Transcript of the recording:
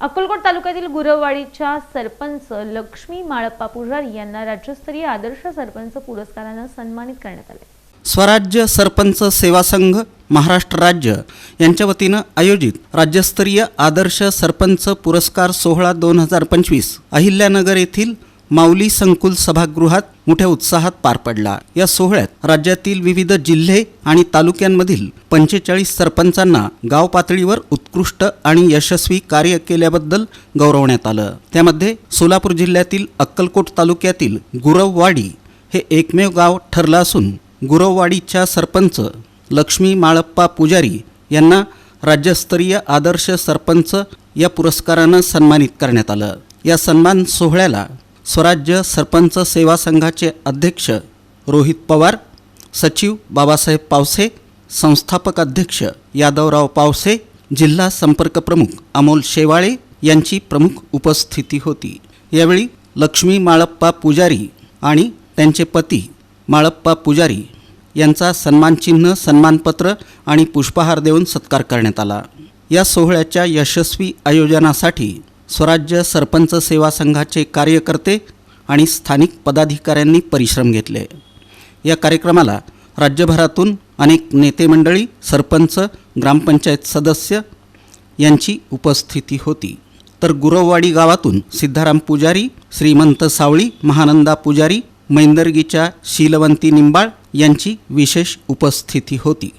अक्कलकोट तालुक्यातील गुरववाडीच्या सरपंच लक्ष्मी माळप्पा पुजारी यांना राज्यस्तरीय आदर्श सरपंच पुरस्कारानं सन्मानित करण्यात आले. स्वराज्य सरपंच सेवा संघ महाराष्ट्र राज्य यांच्या वतीनं आयोजित राज्यस्तरीय आदर्श सरपंच पुरस्कार सोहळा दोन हजार पंचवीस अहिल्यानगर येथील माऊली संकुल सभागृहात मोठ्या उत्साहात पार पडला. या सोहळ्यात राज्यातील विविध जिल्हे आणि तालुक्यांमधील पंचेचाळीस सरपंचांना गाव पातळीवर उत्कृष्ट आणि यशस्वी कार्य केल्याबद्दल गौरवण्यात आलं. त्यामध्ये सोलापूर जिल्ह्यातील अक्कलकोट तालुक्यातील गुरववाडी हे एकमेव गाव ठरलं असून गुरववाडीच्या सरपंच लक्ष्मी माळप्पा पुजारी यांना राज्यस्तरीय आदर्श सरपंच या पुरस्कारानं सन्मानित करण्यात आलं. या सन्मान सोहळ्याला स्वराज्य सरपंच सेवा संघाचे अध्यक्ष रोहित पवार सचिव बाबासाहेब पावसे संस्थापक अध्यक्ष यादवराव पावसे जिल्हा संपर्क प्रमुख अमोल शेवाळे यांची प्रमुख उपस्थिती होती. यावेळी लक्ष्मी माळप्पा पुजारी आणि त्यांचे पती माळप्पा पुजारी यांचा सन्मानचिन्ह सन्मानपत्र आणि पुष्पहार देऊन सत्कार करण्यात आला. या सोहळ्याच्या यशस्वी आयोजनासाठी स्वराज्य सरपंच सेवा संघाचे कार्यकर्ते आणि स्थानिक पदाधिकाऱ्यांनी परिश्रम घेतले. या कार्यक्रमाला राज्यभरातून अनेक नेते मंडळी सरपंच ग्रामपंचायत सदस्य यांची उपस्थिती होती. तर गुरववाडी गावातून सिद्धाराम पुजारी श्रीमंत सावळी महानंदा पुजारी मैंदर्गीच्या शीलवंती निंबाळ यांची विशेष उपस्थिती होती.